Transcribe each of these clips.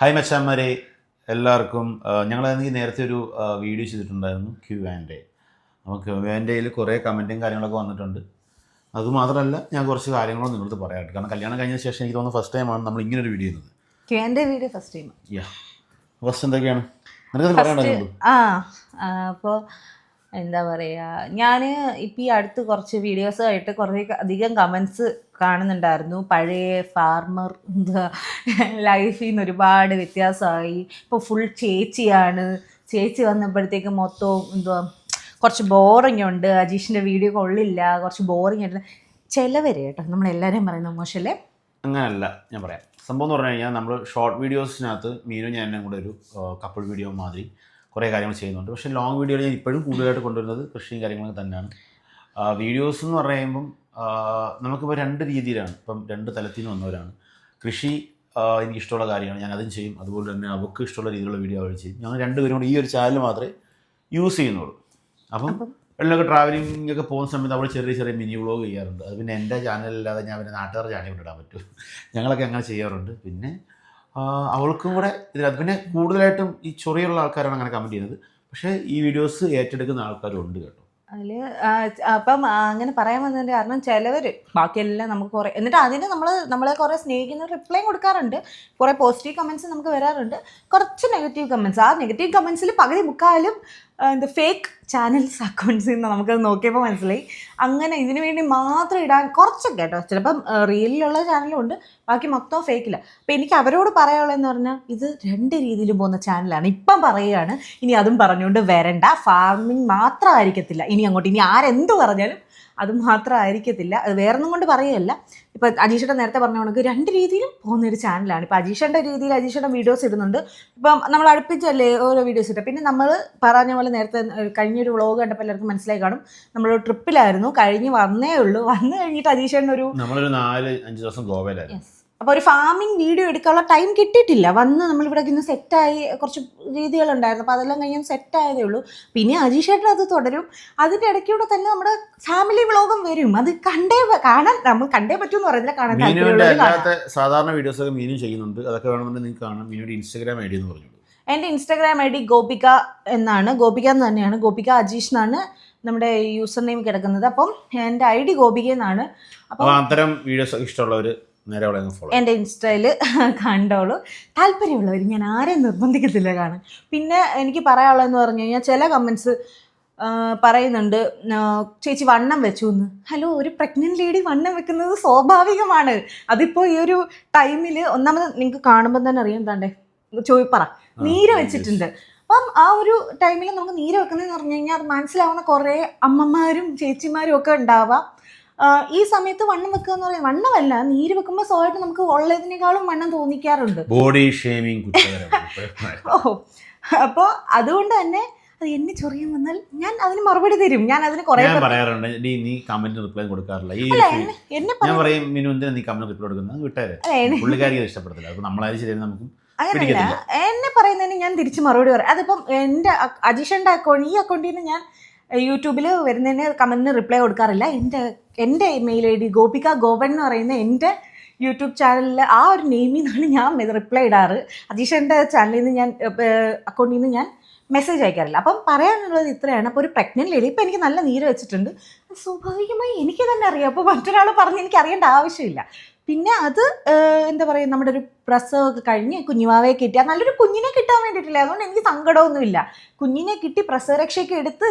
Hi മച്ചാന്മാരെ. എല്ലാവർക്കും ഞങ്ങൾ എനിക്ക് നേരത്തെ ഒരു വീഡിയോ ചെയ്തിട്ടുണ്ടായിരുന്നു ക്യു ആൻഡ് എ അപ്പോൾ ക്യൂ ആൻഡ് എയിൽ കുറേ കമന്റും കാര്യങ്ങളൊക്കെ വന്നിട്ടുണ്ട്. അതുമാത്രമല്ല ഞാൻ കുറച്ച് കാര്യങ്ങളും നിങ്ങളടുത്ത് പറയാം കാരണം കല്യാണം കഴിഞ്ഞ ശേഷം എനിക്ക് തോന്നുന്നു ഫസ്റ്റ് ടൈമാണ് നമ്മൾ ഇങ്ങനെ ഒരു വീഡിയോ ചെയ്യുന്നത് എന്റെ വീഡിയോ ഫസ്റ്റ് ടൈം യാ ഫസ്റ്റ് എന്തൊക്കെയാണ്? ആ അപ്പോൾ എന്താ പറയുക ഞാൻ ഇപ്പം ഈ അടുത്ത് കുറച്ച് വീഡിയോസായിട്ട് കുറേ അധികം കമൻസ് കാണുന്നുണ്ടായിരുന്നു. പഴയ ഫാർമർ ലൈഫിൽ നിന്ന് ഒരുപാട് വ്യത്യാസമായി. ഇപ്പോൾ ഫുൾ ചേച്ചിയാണ്. ചേച്ചി വന്നപ്പോഴത്തേക്ക് മൊത്തവും എന്തുവാ കുറച്ച് ബോറിംഗ് ഉണ്ട്. അജീഷിന്റെ വീഡിയോ കൊള്ളില്ല. കുറച്ച് ബോറിംഗ് ആയിട്ട് ചിലവർ കേട്ടോ നമ്മളെല്ലാവരെയും പറയുന്ന മോശമല്ലേ അങ്ങനല്ല ഞാൻ പറയാം. സംഭവം എന്ന് പറഞ്ഞു കഴിഞ്ഞാൽ നമ്മൾ ഷോർട്ട് വീഡിയോസിനകത്ത് മീനും ഞാനും കൂടെ ഒരു കപ്പിൾ വീഡിയോ മാതിരി കുറേ കാര്യങ്ങൾ ചെയ്യുന്നുണ്ട്. പക്ഷേ ലോങ് വീഡിയോയിൽ ഞാൻ ഇപ്പോഴും കൂടുതലായിട്ട് കൊണ്ടുവരുന്നത് കൃഷിയും കാര്യങ്ങളൊക്കെ തന്നെയാണ്. വീഡിയോസ് എന്ന് പറയുമ്പം നമുക്കിപ്പോൾ രണ്ട് രീതിയിലാണ്. ഇപ്പം രണ്ട് തലത്തിൽ നിന്ന് വന്നവരാണ്. കൃഷി എനിക്കിഷ്ടമുള്ള കാര്യമാണ്. ഞാൻ അതും ചെയ്യും. അതുപോലെ തന്നെ അവർക്ക് ഇഷ്ടമുള്ള രീതിയിലുള്ള വീഡിയോ അവൾ ചെയ്യും. ഞങ്ങൾ രണ്ടുപേരും കൂടി ഈ ഒരു ചാനൽ മാത്രമേ യൂസ് ചെയ്യുന്നുള്ളൂ. അപ്പം വെള്ളമൊക്കെ ട്രാവലിംഗ് ഒക്കെ പോകുന്ന സമയത്ത് അവൾ ചെറിയ ചെറിയ മിനി വ്ളോഗ് ചെയ്യാറുണ്ട്. അത് പിന്നെ എന്റെ ചാനലല്ലാതെ ഞാൻ പിന്നെ നാട്ടുകാർ ചാനൽ കൊണ്ടിടാൻ പറ്റും. ഞങ്ങളൊക്കെ അങ്ങനെ ചെയ്യാറുണ്ട്. പിന്നെ അവൾക്കും കൂടെ ഇതിനകത്ത് പിന്നെ കൂടുതലായിട്ടും ഈ ചൊറിയുള്ള ആൾക്കാരാണ് അങ്ങനെ കമന്റ് ചെയ്യുന്നത്. പക്ഷേ ഈ വീഡിയോസ് ഏറ്റെടുക്കുന്ന ആൾക്കാരും ഉണ്ട് കേട്ടോ. അതിൽ അപ്പം അങ്ങനെ പറയാൻ വന്നതിന്റെ കാരണം ചിലവർ ബാക്കിയെല്ലാം നമുക്ക് കുറേ എന്നിട്ട് അതിന് നമ്മൾ നമ്മളെ കുറേ സ്നേഹിക്കുന്ന റിപ്ലൈ കൊടുക്കാറുണ്ട്. കുറേ പോസിറ്റീവ് കമന്റ്സ് നമുക്ക് വരാറുണ്ട്. കുറച്ച് നെഗറ്റീവ് കമന്റ്സ് ആ നെഗറ്റീവ് കമന്റ്സിൽ പകുതി മുക്കാലും എന്ത് ഫേക്ക് ചാനൽസ് അക്കൗണ്ട്സ് എന്ന് നമുക്കത് നോക്കിയപ്പോൾ മനസ്സിലായി. അങ്ങനെ ഇതിനു വേണ്ടി മാത്രം ഇടാൻ കുറച്ചൊക്കെ കേട്ടോ. ചിലപ്പം റിയലിലുള്ള ചാനലും ഉണ്ട് ബാക്കി മൊത്തം ഫേക്കില്ല അപ്പം എനിക്ക് അവരോട് പറയാനുള്ളതെന്ന് പറഞ്ഞാൽ ഇത് രണ്ട് രീതിയിൽ പോകുന്ന ചാനലാണ് ഇപ്പം പറയുകയാണ് ഇനി അതും പറഞ്ഞുകൊണ്ട് വരണ്ട. ഫാർമിംഗ് മാത്രമായിരിക്കത്തില്ല. ഇനി അങ്ങോട്ട് ഇനി ആരെന്ത് പറഞ്ഞാലും അത് മാത്രമായിരിക്കത്തില്ല അത് വേറൊന്നും കൊണ്ട് പറയുകയല്ല ഇപ്പം അജീഷയുടെ നേരത്തെ പറഞ്ഞ കണക്ക് രണ്ട് രീതിയിലും പോകുന്ന ഒരു ചാനലാണ് ഇപ്പം അജീഷയുടെ രീതിയിൽ അജീഷയുടെ വീഡിയോസ് ഇടുന്നുണ്ട്. ഇപ്പം നമ്മൾ അടുപ്പിച്ചല്ലേ ഓരോ വീഡിയോസ് ഇട്ടത് പിന്നെ നമ്മൾ പറഞ്ഞ പോലെ നേരത്തെ കഴിഞ്ഞൊരു വ്ളോഗ് കണ്ടപ്പോൾ എല്ലാവർക്കും മനസ്സിലായി കാണും. നമ്മൾ ട്രിപ്പിലായിരുന്നു കഴിഞ്ഞ് വന്നേ ഉള്ളൂ. വന്നു കഴിഞ്ഞിട്ട് അജീഷയുടെ ഒരു നമ്മളൊരു നാല് അഞ്ച് ദിവസം ഗോവയിലായിരുന്നു. അപ്പോൾ ഒരു ഫാമിംഗ് വീഡിയോ എടുക്കാനുള്ള ടൈം കിട്ടിയിട്ടില്ല. വന്ന് നമ്മളിവിടെ ഇന്ന് സെറ്റായി കുറച്ച് രീതികളുണ്ടായിരുന്നു. അപ്പോൾ അതെല്ലാം കഴിഞ്ഞ് സെറ്റ് ആയതേ ഉള്ളൂ. പിന്നെ അജീഷേട്ടൻ അത് തുടരും. അതിന്റെ ഇടയ്ക്കൂടെ തന്നെ നമ്മുടെ ഫാമിലി വ്ളോഗും വരും. അത് കണ്ടേ കാണാൻ നമ്മൾ കണ്ടേ പറ്റൂന്ന് പറയുന്നില്ല. കാണാൻ അല്ലാത്ത സാധാരണ വീഡിയോസൊക്കെ മീനും ചെയ്യുന്നുണ്ട്. അതൊക്കെ വേണമെന്നുണ്ടെങ്കിൽ നിങ്ങൾക്ക് കാണാം. മീനോട് ഇൻസ്റ്റാഗ്രാം ഐ ഡി എന്ന് പറഞ്ഞു എന്റെ ഇൻസ്റ്റാഗ്രാം ഐ ഡി ഗോപിക എന്നാണ്. ഗോപിക എന്ന് തന്നെയാണ്. ഗോപിക അജീഷ് എന്നാണ് നമ്മുടെ യൂസർ നെയിം കിടക്കുന്നത്. അപ്പം എന്റെ ഐ ഡി ഗോപിക എന്നാണ്. അപ്പം അത്തരം വീഡിയോസ് ഇഷ്ടമുള്ളവർ എന്റെ ഇൻസ്റ്റയിൽ കണ്ടോളൂ. താല്പര്യമുള്ളവർ ഞാൻ ആരെയും നിർബന്ധിക്കത്തില്ല കാണാൻ. പിന്നെ എനിക്ക് പറയാനുള്ളതെന്ന് പറഞ്ഞു കഴിഞ്ഞാൽ ചില കമൻസ് പറയുന്നുണ്ട് ചേച്ചി വണ്ണം വെച്ചു എന്ന് ഹലോ ഒരു പ്രഗ്നന്റ് ലേഡി വണ്ണം വെക്കുന്നത് സ്വാഭാവികമാണ്. അതിപ്പോൾ ഈ ഒരു ടൈമിൽ ഒന്നാമത് നിങ്ങൾക്ക് കാണുമ്പോൾ തന്നെ അറിയാം എന്താണ്ടേ? ചോയ് പറ. നീര് വെച്ചിട്ടുണ്ട്. അപ്പം ആ ഒരു ടൈമിൽ നമുക്ക് നീര് വെക്കുന്നതെന്ന് പറഞ്ഞു കഴിഞ്ഞാൽ അത് മനസ്സിലാവുന്ന കുറേ അമ്മമാരും ചേച്ചിമാരും ഒക്കെ ഉണ്ടാവാം. ഈ സമയത്ത് വണ്ണം വെക്കുക എന്ന് പറയുന്നത് വണ്ണമല്ല നീര് വെക്കുമ്പോൾ സ്വയമായിട്ട് നമുക്ക് ഉള്ളതിനേക്കാളും വണ്ണം തോന്നിക്കാറുണ്ട്. ബോഡി ഷേമിങ് ഓ അപ്പോൾ അതുകൊണ്ട് തന്നെ അത് എന്നെ ചൊറിയാൻ വന്നാൽ ഞാൻ അതിന് മറുപടി തരും. ഞാൻ അതിന് കുറേ ഞാൻ പറയാറുണ്ട് നീ നീ കമന്റ് റിപ്ലൈ കൊടുക്കാറില്ല. ഈ ഞാൻ പറയും മിനു എന്തിനാ നീ കമന്റ് റിപ്ലൈ കൊടുക്കുന്നത്? വിട്ടേരെ. പുള്ളിക്കാരിക്ക് ഇഷ്ടപ്പെടത്തില്ല. അപ്പൊ നമ്മളാരും ശരി നമുക്കും അങ്ങനെയല്ല. എന്നെ പറയുന്നതിന് ഞാൻ തിരിച്ച് മറുപടി പറയാം. അതിപ്പം എന്റെ അജീഷന്റെ അക്കൗണ്ട് ഈ അക്കൗണ്ടിൽ നിന്ന് ഞാൻ യൂട്യൂബിൽ വരുന്നതിന് കമന്റിന് റിപ്ലൈ കൊടുക്കാറില്ല. എന്റെ എന്റെ mail I D Gopika Gopan എന്ന് പറയുന്ന എന്റെ യൂട്യൂബ് ചാനലിൽ ആ ഒരു നെയിമിൽ നിന്നാണ് ഞാൻ റിപ്ലൈ ഇടാറ്. അതീഷന്റെ ചാനലിൽ നിന്ന് ഞാൻ അക്കൗണ്ടിൽ നിന്ന് ഞാൻ മെസ്സേജ് അയക്കാറില്ല. അപ്പം പറയാനുള്ളത് ഇത്രയാണ്. അപ്പോൾ ഒരു പ്രഗ്നന്റ് ലേഡി ഇപ്പം എനിക്ക് നല്ല നീര് വെച്ചിട്ടുണ്ട്. സ്വാഭാവികമായി എനിക്ക് തന്നെ അറിയാം. അപ്പോൾ മറ്റൊരാൾ പറഞ്ഞ് എനിക്ക് അറിയേണ്ട ആവശ്യമില്ല. പിന്നെ അത് എന്താ പറയുക നമ്മുടെ ഒരു പ്രസവമൊക്കെ കഴിഞ്ഞ് കുഞ്ഞുമാവയെ കിട്ടി നല്ലൊരു കുഞ്ഞിനെ കിട്ടാൻ വേണ്ടിയിട്ടില്ല? അതുകൊണ്ട് എനിക്ക് സങ്കടമൊന്നുമില്ല. കുഞ്ഞിനെ കിട്ടി പ്രസവരക്ഷയൊക്കെ എടുത്ത്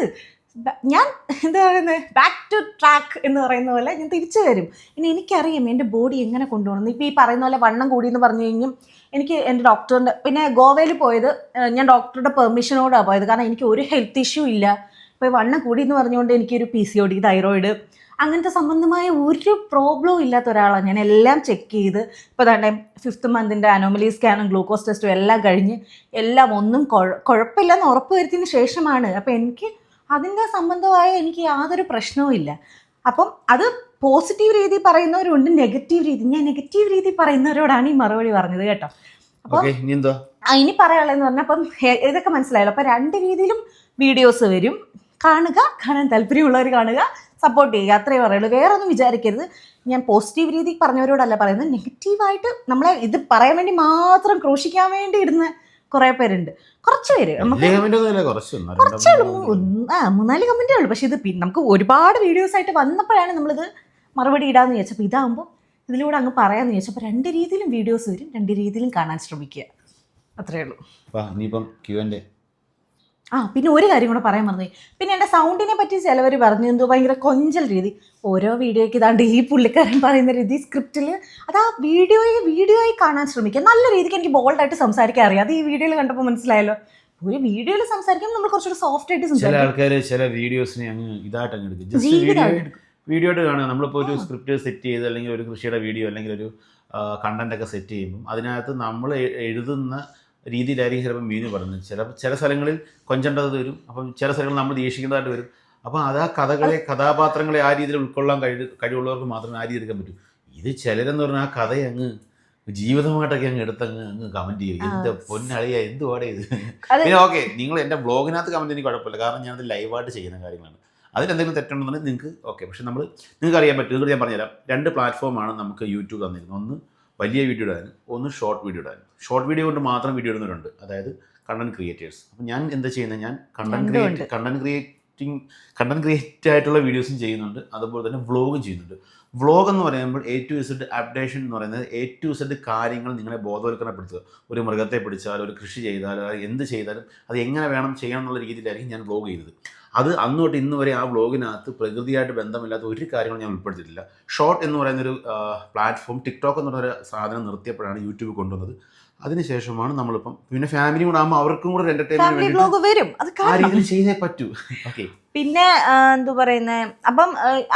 ഞാൻ എന്താ പറയുന്നത് ബാക്ക് ടു ട്രാക്ക് എന്ന് പറയുന്ന പോലെ ഞാൻ തിരിച്ചു വരും. ഇനി എനിക്കറിയാം എന്റെ ബോഡി എങ്ങനെ കൊണ്ടുപോകണം. ഇപ്പോൾ ഈ പറയുന്ന പോലെ വണ്ണം കൂടി എന്ന് പറഞ്ഞു കഴിഞ്ഞും എനിക്ക് എന്റെ ഡോക്ടറിന്റെ പിന്നെ ഗോവയിൽ പോയത് ഞാൻ ഡോക്ടറുടെ പെർമിഷനോടാണ് പോയത്. കാരണം എനിക്ക് ഒരു ഹെൽത്ത് ഇഷ്യൂ ഇല്ല. ഇപ്പോൾ വണ്ണം കൂടി എന്ന് പറഞ്ഞുകൊണ്ട് എനിക്കൊരു P C O D thyroid അങ്ങനത്തെ സംബന്ധമായ ഒരു പ്രോബ്ലവും ഇല്ലാത്ത ഒരാളാണ് ഞാൻ. എല്ലാം ചെക്ക് ചെയ്ത് ഇപ്പോൾ തന്നെ ഫിഫ്ത്ത് മന്തിന്റെ അനോമലി സ്കാനും ഗ്ലൂക്കോസ് ടെസ്റ്റും എല്ലാം കഴിഞ്ഞ് എല്ലാം ഒന്നും കുഴ- കുഴപ്പമില്ലെന്ന് ഉറപ്പ് വരുത്തിയതിന് ശേഷമാണ്. അപ്പോൾ എനിക്ക് അതിന്റെ സംബന്ധമായ എനിക്ക് യാതൊരു പ്രശ്നവും ഇല്ല. അപ്പം അത് പോസിറ്റീവ് രീതി പറയുന്നവരുണ്ട് നെഗറ്റീവ് രീതി. ഞാൻ നെഗറ്റീവ് രീതി പറയുന്നവരോടാണ് ഈ മറുപടി പറഞ്ഞത് കേട്ടോ. അപ്പം ഇനി എന്താ? ഇനി പറയാനുള്ളതെന്ന് പറഞ്ഞാൽ അപ്പം ഇതൊക്കെ മനസ്സിലായല്ലോ. അപ്പം രണ്ട് രീതിയിലും വീഡിയോസ് വരും. കാണുക കാണാൻ താല്പര്യമുള്ളവർ കാണുക സപ്പോർട്ട് ചെയ്യുക. അത്രേ പറയുള്ളൂ. വേറെ ഒന്നും വിചാരിക്കരുത്. ഞാൻ പോസിറ്റീവ് രീതി പറഞ്ഞവരോടല്ല പറയുന്നത്. നെഗറ്റീവായിട്ട് നമ്മളെ ഇത് പറയാൻ വേണ്ടി മാത്രം ക്രൂശിക്കാൻ വേണ്ടി ഇടുന്ന കുറേ പേരുണ്ട്. കുറച്ച് പേര്. വലിയ കമന്റ് കുറച്ച് ഉള്ളൂ ആ മൂന്നാൽ കമന്റേ പക്ഷേ ഇത് നമുക്ക് ഒരുപാട് വീഡിയോസ് ആയിട്ട് വന്നപ്പോഴാണ് നമ്മളിത് മറുപടി ഇടാന്ന് ചോദിച്ചപ്പോൾ ഇതാകുമ്പോൾ ഇതിലൂടെ അങ്ങ് പറയാന്ന് ചോദിച്ചപ്പോൾ രണ്ട് രീതിയിലും വീഡിയോസ് വരും രണ്ട് രീതിയിലും കാണാൻ ശ്രമിക്കുക. അത്രേ ഉള്ളൂ. ക്യൂ എന്റെ ആ പിന്നെ ഒരു കാര്യം കൂടെ പറയാൻ മറന്നു പിന്നെ എന്റെ സൗണ്ടിനെ പറ്റി ചിലവർ പറഞ്ഞു എന്തോ ഭയങ്കര കൊഞ്ചൽ രീതി. ഓരോ വീഡിയോയ്ക്ക് ഇതാണ്ട് ഈ പുള്ളിക്കാരൻ പറയുന്ന രീതി സ്ക്രിപ്റ്റിൽ അത് ആ വീഡിയോയെ വീഡിയോയിൽ കാണാൻ ശ്രമിക്കുക. നല്ല രീതിക്ക് എനിക്ക് ബോൾഡായിട്ട് സംസാരിക്കാൻ അറിയാം. അത് ഈ വീഡിയോയിൽ കണ്ടപ്പോൾ മനസ്സിലായല്ലോ. ഒരു വീഡിയോയിൽ സംസാരിക്കുമ്പോൾ നമ്മൾ കുറച്ചുകൂടി സോഫ്റ്റ് ആയിട്ട് ചില ആൾക്കാർ ചില വീഡിയോസിനെ അങ്ങ് ഇതായിട്ട് അങ്ങ് എടുക്കും. Just video. വീഡിയോ ആയിട്ട് കാണുക. നമ്മളിപ്പോൾ ഒരു സ്ക്രിപ്റ്റ് സെറ്റ് ചെയ്ത് അല്ലെങ്കിൽ ഒരു കൃഷിയുടെ വീഡിയോ അല്ലെങ്കിൽ ഒരു കണ്ടന്റ് ഒക്കെ സെറ്റ് ചെയ്യുമ്പോൾ അതിനകത്ത് നമ്മൾ എഴുതുന്ന രീതിയിലായിരിക്കും ചിലപ്പോൾ മീനു പറയുന്നത് ചില ചില സ്ഥലങ്ങളിൽ കൊഞ്ചേണ്ടത് വരും. അപ്പം ചില സ്ഥലങ്ങളിൽ നമ്മൾ ദേഷിക്കേണ്ടതായിട്ട് വരും. അപ്പം അത് ആ കഥകളെ കഥാപാത്രങ്ങളെ ആ രീതിയിൽ ഉൾക്കൊള്ളാൻ കഴിവ് കഴിവുള്ളവർക്ക് മാത്രമേ ആ രീതി എടുക്കാൻ പറ്റൂ. ഇത് ചിലരെന്ന് പറഞ്ഞാൽ ആ കഥയെ അങ്ങ് ജീവിതമായിട്ടൊക്കെ അങ്ങ് എടുത്തങ്ങ് അങ്ങ് കമന്റ് ചെയ്യും. എന്ത് പൊന്നളിയ എന്തുവാടെ ഇത്? പിന്നെ ഓക്കെ നിങ്ങൾ എന്റെ ബ്ലോഗിനകത്ത് കമന്റ് എനിക്ക് കുഴപ്പമില്ല. കാരണം ഞാനത് ലൈവായിട്ട് ചെയ്യുന്ന കാര്യങ്ങളാണ്. അതിലെന്തെങ്കിലും തെറ്റുണ്ടെന്നുണ്ടെങ്കിൽ നിങ്ങൾക്ക് ഓക്കെ പക്ഷെ നമ്മൾ നിങ്ങൾക്ക് അറിയാൻ പറ്റും. ഞാൻ പറഞ്ഞുതരാം. രണ്ട് പ്ലാറ്റ്ഫോമാണ് നമുക്ക് യൂട്യൂബ് തന്നിരുന്നത്. ഒന്ന് വലിയ വീഡിയോ ഇടാനും ഒന്ന് ഷോർട്ട് വീഡിയോ ഇടാനും. ഷോർട്ട് വീഡിയോ കൊണ്ട് മാത്രം വീഡിയോ ഇടുന്നവരുണ്ട്. അതായത് കണ്ടന്റ് ക്രിയേറ്റേഴ്സ് അപ്പം ഞാൻ എന്താ ചെയ്യുന്നത് ഞാൻ content create content creating content create ആയിട്ടുള്ള വീഡിയോസും ചെയ്യുന്നുണ്ട്. അതുപോലെ തന്നെ വ്ളോഗും ചെയ്യുന്നുണ്ട്. വ്ളോഗ് എന്ന് പറയുമ്പോൾ എ ടു ഇസഡ് അപ്ഡേഷൻ എന്ന് പറയുന്നത് എ ടു ഇസഡ് കാര്യങ്ങൾ നിങ്ങളെ ബോധവൽക്കരണപ്പെടുത്തുക. ഒരു മൃഗത്തെ പിടിച്ചാൽ ഒരു കൃഷി ചെയ്താൽ എന്ത് ചെയ്താലും അത് എങ്ങനെ വേണം ചെയ്യണം എന്നുള്ള രീതിയിലായിരിക്കും ഞാൻ വ്ളോഗ് ചെയ്തത് അത് അന്നോട്ട് ഇന്ന് വരെ ആ വ്ളോഗിനകത്ത് പ്രകൃതിയായിട്ട് ബന്ധമില്ലാത്ത ഒരു കാര്യങ്ങളും ഞാൻ ഉൾപ്പെടുത്തിയിട്ടില്ല. ഷോർട്ട് എന്ന് പറയുന്നൊരു പ്ലാറ്റ്ഫോം ടിക്ടോക്ക് എന്ന് പറയുന്ന ഒരു സാധനം നിർത്തിയപ്പോഴാണ് യൂട്യൂബ് കൊണ്ടുവന്നത്. അതിനുശേഷമാണ് നമ്മളിപ്പം പിന്നെ ഫാമിലി കൂടെ ആകുമ്പോൾ അവർക്കും കൂടെ എന്റർടൈൻമെന്റ് വരും. ആ രീതിയിൽ ചെയ്തേ പറ്റൂ. ഓക്കെ പിന്നെ എന്തു പറയുന്നത് അപ്പം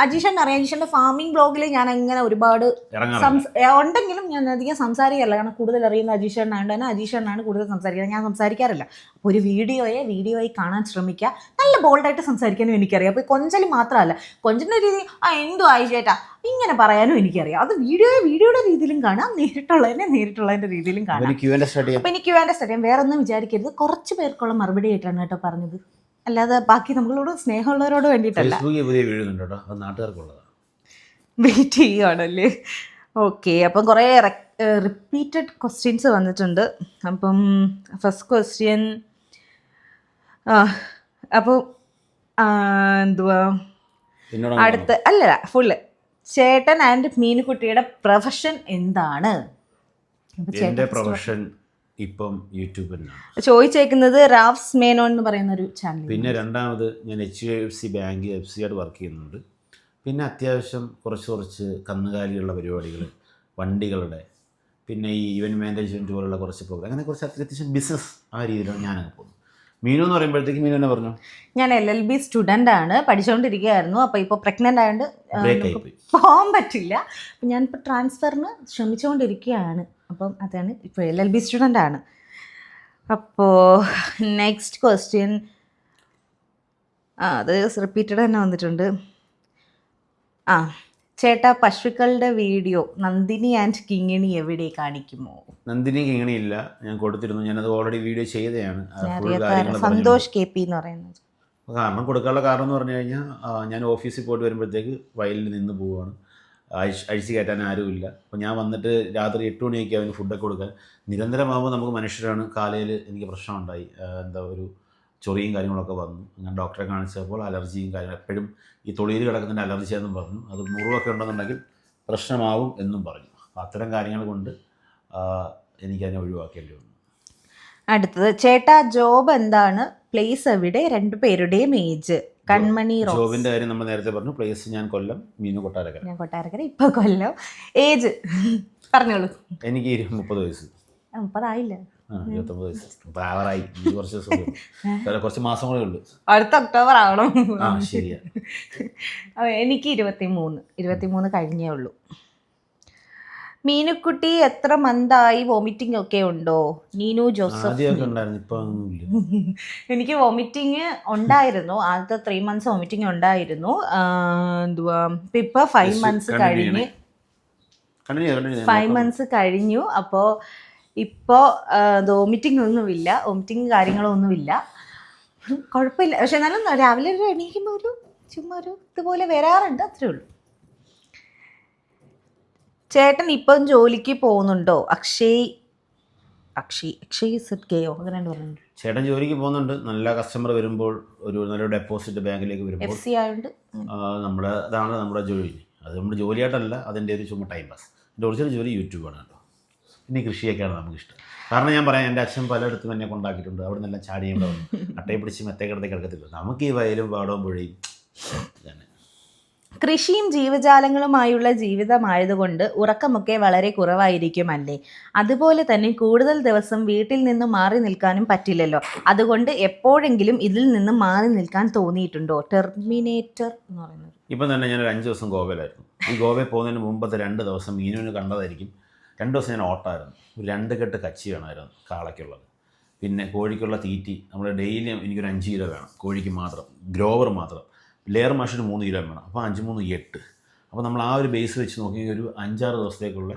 അജീഷൻ അറിയാം. അജീഷന്റെ ഫാമിംഗ് ബ്ലോഗിൽ ഞാൻ അങ്ങനെ ഒരുപാട് ഉണ്ടെങ്കിലും ഞാൻ അധികം സംസാരിക്കാറില്ല. കാരണം കൂടുതൽ അറിയുന്ന അജീഷണ്ണാണ്ട് തന്നെ അജീഷണ്ണാണ് കൂടുതൽ സംസാരിക്കുന്നത് ഞാൻ സംസാരിക്കാറില്ല. അപ്പോൾ ഒരു വീഡിയോയെ വീഡിയോയിൽ കാണാൻ ശ്രമിക്കുക. നല്ല ബോൾഡായിട്ട് സംസാരിക്കാനും എനിക്കറിയാം. അപ്പോൾ കൊഞ്ചൽ മാത്രമല്ല കൊഞ്ചിന്റെ രീതി ആ എന്തോ ആയിച്ചേട്ടാ ഇങ്ങനെ പറയാനും എനിക്കറിയാം. അത് വീഡിയോയെ വീഡിയോയുടെ രീതിയിലും കാണാം. നേരിട്ടുള്ളതിനെ നേരിട്ടുള്ളതിന്റെ രീതിയിലും കാണാം. അപ്പോൾ എനിക്ക് വേണ്ട സ്ഥലം വേറെ ഒന്നും വിചാരിക്കരുത്. കുറച്ച് പേർക്കുള്ള മറുപടി ആയിട്ടാണ് കേട്ടോ പറഞ്ഞത്. അല്ലാതെ ബാക്കി നമ്മളോട് സ്നേഹമുള്ളവരോട് വേണ്ടിയിട്ടല്ല. ഫേസ്ബുക്കിൽ പുതിയ അത് നാട്ടുകാർക്കുള്ളതാണ് വെയിറ്റ് ചെയ്യുകയാണല്ലേ ഓക്കെ അപ്പം കുറേ റിപ്പീറ്റഡ് ക്വസ്റ്റ്യൻസ് വന്നിട്ടുണ്ട്. അപ്പം ഫസ്റ്റ് ക്വസ്റ്റ്യൻ അപ്പോൾ എന്തുവാ? അടുത്ത് അടുത്ത അല്ല ഫുള്ള് ചേട്ടൻ ആൻഡ് മീനുകുട്ടിയുടെ പ്രൊഫഷൻ എന്താണ്? എന്റെ പ്രൊഫഷൻ ഇപ്പം യൂട്യൂബിൽ തന്നെയാണ് ചോദിച്ചേക്കുന്നത് റാഫ്സ് മേനോൻ എന്ന് പറയുന്ന ഒരു ചാനൽ പിന്നെ രണ്ടാമത് ഞാൻ H D F C bank F C ആയിട്ട് വർക്ക് ചെയ്യുന്നുണ്ട്. പിന്നെ അത്യാവശ്യം കുറച്ച് കുറച്ച് കന്നുകാലികളുടെ പരിപാടികൾ വണ്ടികളുടെ പിന്നെ ഈ ഇവന്റ് മാനേജ്മെന്റ് പോലുള്ള കുറച്ച് പ്രോഗ്രാം അങ്ങനെ കുറച്ച് അത്യാവശ്യം ബിസിനസ് ആ രീതിയിലാണ് ഞാനങ്ങ് പോകുന്നത്. മീനു എന്ന് പറയുമ്പോഴത്തേക്ക് മീനു എന്നെ പറഞ്ഞു? ഞാൻ എൽ എൽ ബി സ്റ്റുഡന്റ് ആണ്. പഠിച്ചുകൊണ്ടിരിക്കുകയായിരുന്നു അപ്പോൾ ഇപ്പോൾ പ്രഗ്നന്റ് ആയതുകൊണ്ട് പോകാൻ പറ്റില്ല. അപ്പം ഞാനിപ്പോൾ ട്രാൻസ്ഫറിന് ശ്രമിച്ചുകൊണ്ടിരിക്കുകയാണ് അപ്പം അതാണ് ഇപ്പോൾ എൽ എൽ ബി സ്റ്റുഡന്റ് ആണ്. അപ്പോൾ നെക്സ്റ്റ് ക്വസ്റ്റ്യൻ ആ അത് റിപ്പീറ്റഡ് തന്നെ വന്നിട്ടുണ്ട്. ആ ചേട്ടാ പശുക്കളുടെ വീഡിയോ നന്ദിനി ആൻഡ് കിങ്ങിണി എവിടെ കാണിക്കുമോ? നന്ദിനി കിങ്ങിണി ഇല്ല. ഞാൻ കൊടുത്തിരുന്നു. ഞാനത് ഓൾറെഡി വീഡിയോ ചെയ്തതാണ്. സന്തോഷ് കെ പി എന്ന് പറയുന്നത്. കാരണം കൊടുക്കാനുള്ള കാരണം എന്ന് പറഞ്ഞു കഴിഞ്ഞാൽ ഞാൻ ഓഫീസിൽ പോയിട്ട് വരുമ്പോഴത്തേക്ക് വയലിൽ നിന്ന് പോവുകയാണ് അഴിച്ച് അഴിച്ച് കയറ്റാൻ ആരുമില്ല അപ്പോൾ ഞാൻ വന്നിട്ട് രാത്രി എട്ട് മണിയൊക്കെ അവന് ഫുഡൊക്കെ കൊടുക്കാൻ. നിരന്തരമാകുമ്പോൾ നമുക്ക് മനുഷ്യരാണ്. കാലയിൽ എനിക്ക് പ്രശ്നമുണ്ടായി. എന്താ ഒരു ചൊറിയും കാര്യങ്ങളൊക്കെ വന്നു. ഞാൻ ഡോക്ടറെ കാണിച്ചപ്പോൾ അലർജിയും കാര്യങ്ങളും എപ്പോഴും ഈ തൊളിയിൽ കിടക്കുന്നതിന്റെ അലർജിയാണെന്നും പറഞ്ഞു. അത് മുറിവൊക്കെ ഉണ്ടെന്നുണ്ടെങ്കിൽ പ്രശ്നമാവും എന്നും പറഞ്ഞു. അപ്പോൾ അത്തരം കാര്യങ്ങൾ കൊണ്ട് എനിക്കതിനെ ഒഴിവാക്കേണ്ടി വന്നു. അടുത്തത് ചേട്ടാ ജോബ് എന്താണ്? പ്ലേസ് എവിടെ? രണ്ടു പേരുടെയും ഏജ് കൺമണി ജോബിന്റെ കാര്യം നമ്മൾ നേരത്തെ പറഞ്ഞു. പ്ലേസ് ഞാൻ കൊല്ലം മീനു കൊട്ടാരക്കര. ഞാൻ കൊട്ടാരക്കര ഇപ്പൊ കൊല്ലം. ഏജ് പറഞ്ഞോളൂ. എനിക്ക് മുപ്പത് വയസ്സ്. മുപ്പതായില്ല? ഇരുപത്തൊമ്പത് വയസ്സ്. അപ്പോൾ ആവറായി. ഇനി കുറച്ച് ദിവസം കുറച്ച് മാസം കൂടെ ഉള്ളൂ. അടുത്ത ഒക്ടോബർ ആവണം. ആ ശരിയാ. എനിക്ക് ഇരുപത്തി മൂന്ന് ഇരുപത്തി മൂന്ന് കഴിഞ്ഞേ ഉള്ളൂ. മീനുക്കുട്ടി എത്ര മന്തായി വോമിറ്റിംഗ് ഒക്കെ ഉണ്ടോ? നീനു ജോസഫ് എനിക്ക് വോമിറ്റിംഗ് ഉണ്ടായിരുന്നു. ആദ്യത്തെ ത്രീ മന്ത്സ് വോമിറ്റിംഗ് ഉണ്ടായിരുന്നു. എന്തുവാ ഇപ്പൊ ഫൈവ് മന്ത്സ് കഴിഞ്ഞ് ഫൈവ് മന്ത്സ് കഴിഞ്ഞു. അപ്പോൾ ഇപ്പോൾ വോമിറ്റിംഗ് ഒന്നുമില്ല. വോമിറ്റിംഗ് കാര്യങ്ങളൊന്നുമില്ല. കുഴപ്പമില്ല. പക്ഷെ എന്നാലും രാവിലെ ഒരു എണീക്കുമ്പോൾ ഒരു ചുമ്മാ ഒരു ഇതുപോലെ വരാറുണ്ട്. അത്രേ ഉള്ളൂ. ചേട്ടൻ ഇപ്പം ജോലിക്ക് പോകുന്നുണ്ടോ? അക്ഷയ് അക്ഷയ് അക്ഷയ് സെറ്റ് കെയോ അങ്ങനെ പറഞ്ഞു ചേട്ടൻ ജോലിക്ക് പോകുന്നുണ്ട്. നല്ല കസ്റ്റമർ വരുമ്പോൾ ഒരു നല്ല ഡെപ്പോസിറ്റ് ബാങ്കിലേക്ക് വരുമ്പോൾ എഫ് സി ആയതുകൊണ്ട് നമ്മുടെ അതാണ് നമ്മുടെ ജോലി. അത് നമ്മുടെ ജോലിയായിട്ടല്ല അതിന്റെ ഒരു ചുമ്മാ ടൈം പാസ് എന്റെ ഒറിജിനൽ ജോലി യൂട്യൂബാണ് കേട്ടോ. പിന്നെ ഈ കൃഷിയൊക്കെയാണ് നമുക്കിഷ്ടം. കാരണം ഞാൻ പറയാം എന്റെ അച്ഛൻ പലയിടത്തും എന്നെ കൊണ്ടാക്കിയിട്ടുണ്ട്. അവിടെ നിന്നെല്ലാം ചാടി ഇവിടെ വന്നു. അട്ടയെ പിടിച്ച് മെത്തേ കിടത്തേ കിടക്കത്തില്ല. നമുക്ക് ഈ വയലും പാടവും പുഴയും തന്നെ കൃഷിയും ജീവജാലങ്ങളുമായുള്ള ജീവിതമായതുകൊണ്ട് ഉറക്കമൊക്കെ വളരെ കുറവായിരിക്കും അല്ലേ അതുപോലെ തന്നെ കൂടുതൽ ദിവസം വീട്ടിൽ നിന്ന് മാറി നിൽക്കാനും പറ്റില്ലല്ലോ. അതുകൊണ്ട് എപ്പോഴെങ്കിലും ഇതിൽ നിന്ന് മാറി നിൽക്കാൻ തോന്നിയിട്ടുണ്ടോ? ടെർമിനേറ്റർ എന്ന് പറയുന്നത്. ഇപ്പം തന്നെ ഞാനൊരു അഞ്ച് ദിവസം ഗോവയിലായിരുന്നു. ഈ ഗോവയിൽ പോകുന്നതിന് മുമ്പത്തെ രണ്ട് ദിവസം മീനുവിന് കണ്ടതായിരിക്കും. രണ്ട് ദിവസം ഞാൻ ഓട്ടായിരുന്നു. ഒരു രണ്ട് കെട്ട് കച്ചി വേണമായിരുന്നു കാളയ്ക്കുള്ളത്. പിന്നെ കോഴിക്കുള്ള തീറ്റി നമ്മൾ ഡെയിലി എനിക്കൊരു അഞ്ച് കിലോ വേണം. കോഴിക്ക് മാത്രം. ഗ്രോവർ മാത്രം. ലെയർ മാഷിന് മൂന്ന് കിലോ വേണം. അപ്പോൾ അഞ്ച് മൂന്ന് എട്ട്. അപ്പോൾ നമ്മൾ ആ ഒരു ബേസ് വെച്ച് നോക്കി ഒരു അഞ്ചാറ് ദിവസത്തേക്കുള്ള